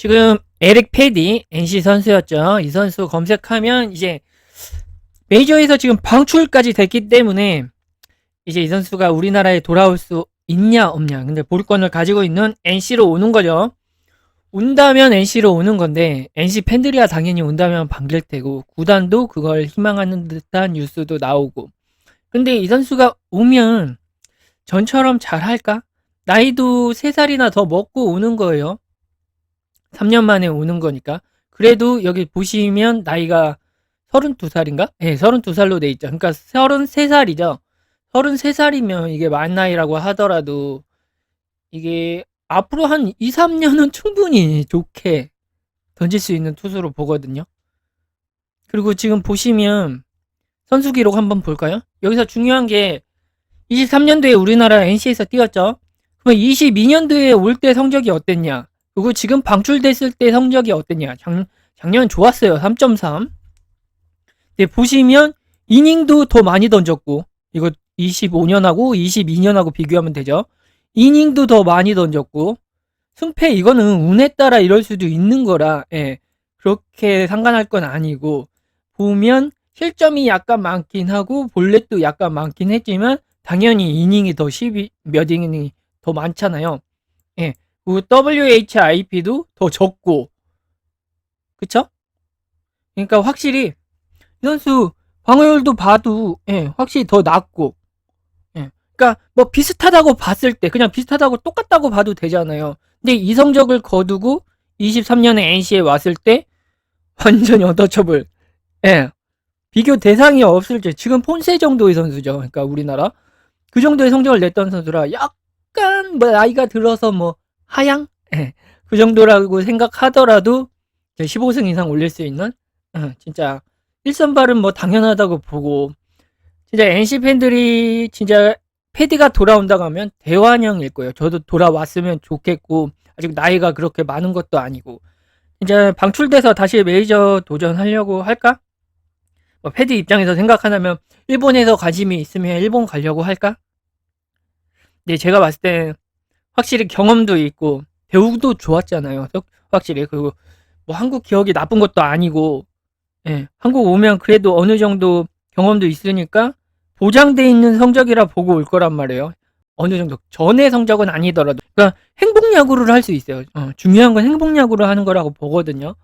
지금 에릭 패디 NC 선수였죠. 이 선수 검색하면 이제 메이저에서 지금 방출까지 됐기 때문에 이제 이 선수가 우리나라에 돌아올 수 있냐 없냐. 근데 볼권을 가지고 있는 NC로 오는 거죠. 온다면 NC로 오는 건데 NC 팬들이야 당연히 온다면 반길 테고 구단도 그걸 희망하는 듯한 뉴스도 나오고. 근데 이 선수가 오면 전처럼 잘할까? 나이도 3살이나 더 먹고 오는 거예요. 3년 만에 오는 거니까. 그래도 여기 보시면 나이가 32살인가? 예, 네, 32살로 돼 있죠. 그러니까 33살이죠. 33살이면 이게 만 나이라고 하더라도 이게 앞으로 한 2, 3년은 충분히 좋게 던질 수 있는 투수로 보거든요. 그리고 지금 보시면 선수 기록 한번 볼까요? 여기서 중요한 게 23년도에 우리나라 NC에서 뛰었죠. 그럼 22년도에 올 때 성적이 어땠냐? 그리고 지금 방출됐을 때 성적이 어땠냐? 작, 작년 좋았어요. 3.3. 근데 보시면 이닝도 더 많이 던졌고 이거 25년하고 22년하고 비교하면 되죠. 이닝도 더 많이 던졌고 승패 이거는 운에 따라 이럴 수도 있는 거라 예, 그렇게 상관할 건 아니고 보면 실점이 약간 많긴 하고 볼넷도 약간 많긴 했지만 당연히 이닝이 더 12, 몇 이닝이 더 많잖아요. 예. 그리고 WHIP도 더 적고. 그쵸? 그러니까 확실히 이 선수 방어율도 봐도 예, 확실히 더 낮고. 예. 그러니까 뭐 비슷하다고 봤을 때 그냥 비슷하다고 똑같다고 봐도 되잖아요. 근데 이 성적을 거두고 23년에 NC에 왔을 때 완전히 언더처블. 예. 비교 대상이 없을 때 지금 폰세 정도의 선수죠. 그러니까 우리나라 그 정도의 성적을 냈던 선수라 약간 뭐 나이가 들어서 뭐 하향 예, 그 정도라고 생각하더라도 15승 이상 올릴 수 있는 어, 진짜 일선발은 뭐 당연하다고 보고 진짜 NC 팬들이 진짜 패디가 돌아온다고 하면 대환영일 거예요. 저도 돌아왔으면 좋겠고 아직 나이가 그렇게 많은 것도 아니고 이제 방출돼서 다시 메이저 도전하려고 할까? 뭐 패디 입장에서 생각하자면 일본에서 관심이 있으면 일본 가려고 할까? 근데 제가 봤을 때 확실히 경험도 있고 배우도 좋았잖아요. 확실히 그리고 뭐 한국 기억이 나쁜 것도 아니고 예, 한국 오면 그래도 어느 정도 경험도 있으니까 보장돼 있는 성적이라 보고 올 거란 말이에요. 어느 정도 전의 성적은 아니더라도 그러니까 행복 야구를 할 수 있어요. 어, 중요한 건 행복 야구를 하는 거라고 보거든요.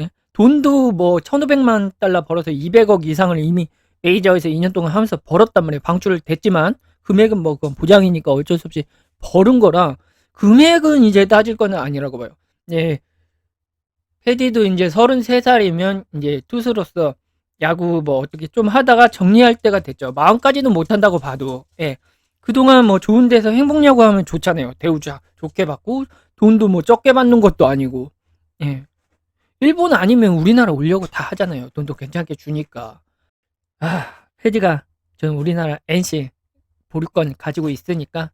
예? 돈도 뭐 1,500만 달러 벌어서 200억 이상을 이미 메이저에서 2년 동안 하면서 벌었단 말이에요. 방출을 됐지만 금액은 뭐 그건 보장이니까 어쩔 수 없이 벌은 거라 금액은 이제 따질 거는 아니라고 봐요. 예. 패디도 이제 33살이면 이제 투수로서 야구 뭐 어떻게 좀 하다가 정리할 때가 됐죠. 마음까지는 못 한다고 봐도. 예. 그동안 뭐 좋은 데서 행복 야구 하면 좋잖아요. 대우자 좋게 받고 돈도 뭐 적게 받는 것도 아니고. 예. 일본 아니면 우리나라 오려고 다 하잖아요. 돈도 괜찮게 주니까. 아, 패디가 저는 우리나라 NC 보류권 가지고 있으니까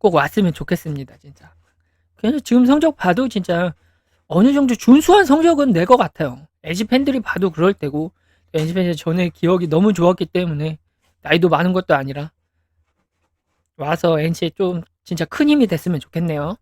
꼭 왔으면 좋겠습니다, 진짜. 그래서 지금 성적 봐도 진짜 어느 정도 준수한 성적은 낼 것 같아요. LG 팬들이 봐도 그럴 테고, LG 팬들 전에 기억이 너무 좋았기 때문에 나이도 많은 것도 아니라 와서 NC에 좀 진짜 큰 힘이 됐으면 좋겠네요.